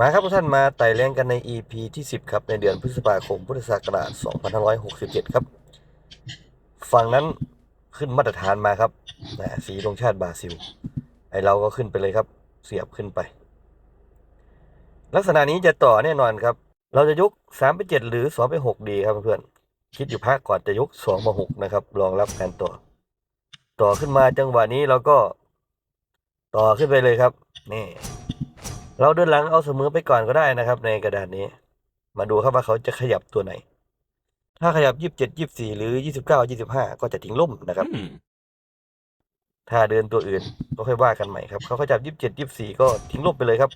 มาครับทุกท่านมาไต่เรียงกันใน EP ที่ 10 ครับ ในเดือนพฤษภาคมพุทธศักราช2567 ครับ ฝั่งนั้นขึ้นมาตรฐานมาครับนะสีธงชาติบราซิล ไอเราก็ขึ้นไปเลยครับ เสียบขึ้นไป ลักษณะนี้จะต่อแน่นอนครับ เราจะยก3ไป7หรือ2ไป6ดีครับเพื่อนคิดอยู่พักก่อนจะยก2มา6นะครับรองรับการต่อ ต่อขึ้นมาจังหวะนี้เราก็ต่อขึ้นไปเลยครับนี่ เราเดินหลังเอาเสมอไปก่อนก็ได้นะครับ ในกระดานนี้ มาดูครับว่าเขาจะขยับตัวไหน ถ้าขยับยี่สิบเจ็ดยี่สิบสี่หรือยี่สิบเก้ายี่สิบห้าก็จะทิ้งล่มนะครับ Hmm. ถ้าเดินตัวอื่นก็ค่อยว่ากันใหม่ครับ เขาขยับยี่สิบเจ็ดยี่สิบสี่ก็ทิ้งล่มไปเลยครับ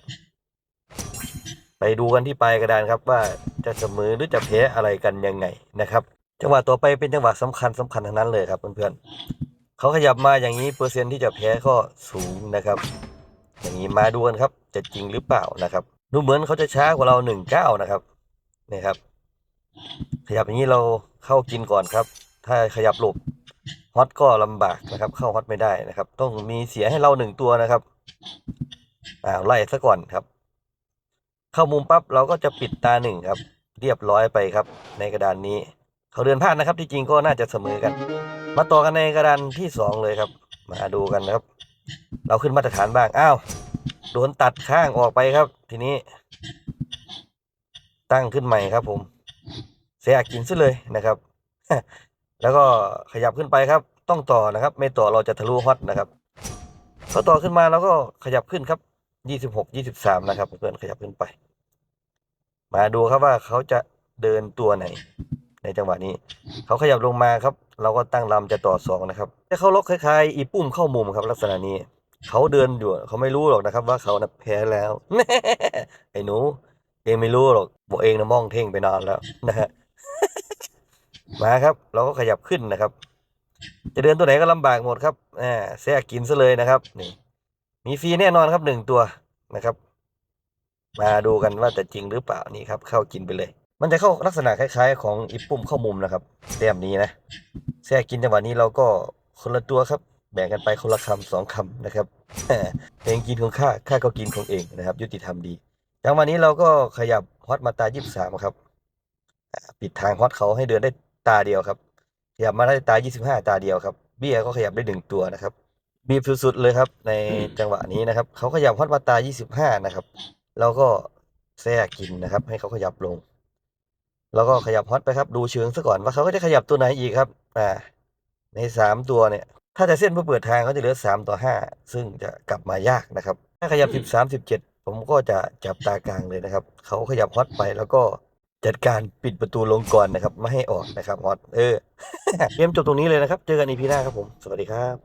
ไปดูกันที่ปลายกระดานครับว่าจะเสมอหรือจะแพ้อะไรกันยังไงนะครับ จังหวะต่อไปเป็นจังหวะสำคัญสำคัญทั้งนั้นเลยครับเพื่อนๆเขาขยับมาอย่างนี้เปอร์เซ็นต์ที่จะแพ้ก็สูงนะครับ อย่างนี้มาดูกันครับ จะจริงหรือเปล่านะครับดูเหมือนเขาจะช้ากว่าเราหนึ่งเก้านะครับนี่ครับ ขยับอย่างนี้เราเข้ากินก่อนครับ ถ้าขยับหลบฮอตก็ลำบากนะครับ เข้าฮอตไม่ได้นะครับ ต้องมีเสียให้เราหนึ่งตัวนะครับอ้าไล่ซะก่อนครับ เข้ามุมปั๊บเราก็จะปิดตาหนึ่งครับ เรียบร้อยไปครับ ในกระดานนี้ เขาเดินพลาดนะครับ ที่จริงก็น่าจะเสมอกัน มาต่อกันในกระดานที่สองเลยครับ มาดูกันครับ เราขึ้นมาตรฐานบ้าง อ้าว โดนตัดข้างออกไปครับ ทีนี้ ตั้งขึ้นใหม่ครับผม เสียกินซะเลยนะครับ แล้วก็ขยับขึ้นไปครับ ต้องต่อนะครับ ไม่ต่อเราจะทะลุฮอตนะครับพอต่อขึ้นมาเราก็ขยับขึ้นครับ ยี่สิบหก ยี่สิบสามนะครับ เพื่อนขยับขึ้นไป มาดูครับว่าเขาจะเดินตัวไหน ในจังหวะนี้ เขาขยับลงมาครับ เราก็ตั้งลำจะต่อสองนะครับถ้าเขาล็อกคล้ายๆ อีปุ้มเข้ามุมครับลักษณะนี้ เขาเดินอยู่เขาไม่รู้หรอกนะครับ ว่าเขานะแพ้แล้วไอ้หนูเองไม่รู้หรอกบอกเองนะมองเท่งไปนานแล้วนะฮะมาครับ เราก็ขยับขึ้นนะครับ จะเดินตัวไหนก็ลำบากหมดครับอ่าแทรกกินซะเลยนะครับนี่มีฟรีแน่นอนครับหนึ่งตัวนะครับ มาดูกันว่าจะจริงหรือเปล่านี่ครับ เข้ากินไปเลย มันจะเข้าลักษณะคล้ายๆ ของอีปุ่มเข้ามุมนะครับแต้มนี้นะแทรกกินจังหวะนี้เราก็คนละตัวครับ แบ่งกันไปคนละคำสองคำนะครับเองกินของข้าข้าก็กินของเองนะครับ ยุติธรรมดีจังหวะนี้เราก็ขยับฮอตมาตายี่สิบสามครับ ปิดทางฮอตเขาให้เดินได้ตาเดียวครับ ขยับมาได้ตายี่สิบห้าตาเดียวครับเบี้ยก็ขยับได้หนึ่งตัวนะครับบีบสุดๆเลยครับ ในจังหวะนี้นะครับ เขาขยับฮอตมาตายี่สิบห้านะครับ เราก็แทรกกินนะครับ ให้เขาขยับลง แล้วก็ขยับฮอตไปครับดูเชิงซะก่อนว่าเขาก็จะขยับตัวไหนอีกครับอ่าในสามตัวเนี่ย ถ้าจะเส้นเพื่อเปิดทางเขาจะเหลือสามต่อห้าซึ่งจะกลับมายากนะครับ ถ้าขยับสิบสามสิบเจ็ดผมก็จะจับตากลางเลยนะครับ เขาขยับฮอตไปแล้วก็จัดการปิดประตูลงก่อนนะครับ ไม่ให้ออกนะครับฮอตเออเกมจบตรงนี้เลยนะครับ เจอกันอีพีหน้าครับผม สวัสดีครับ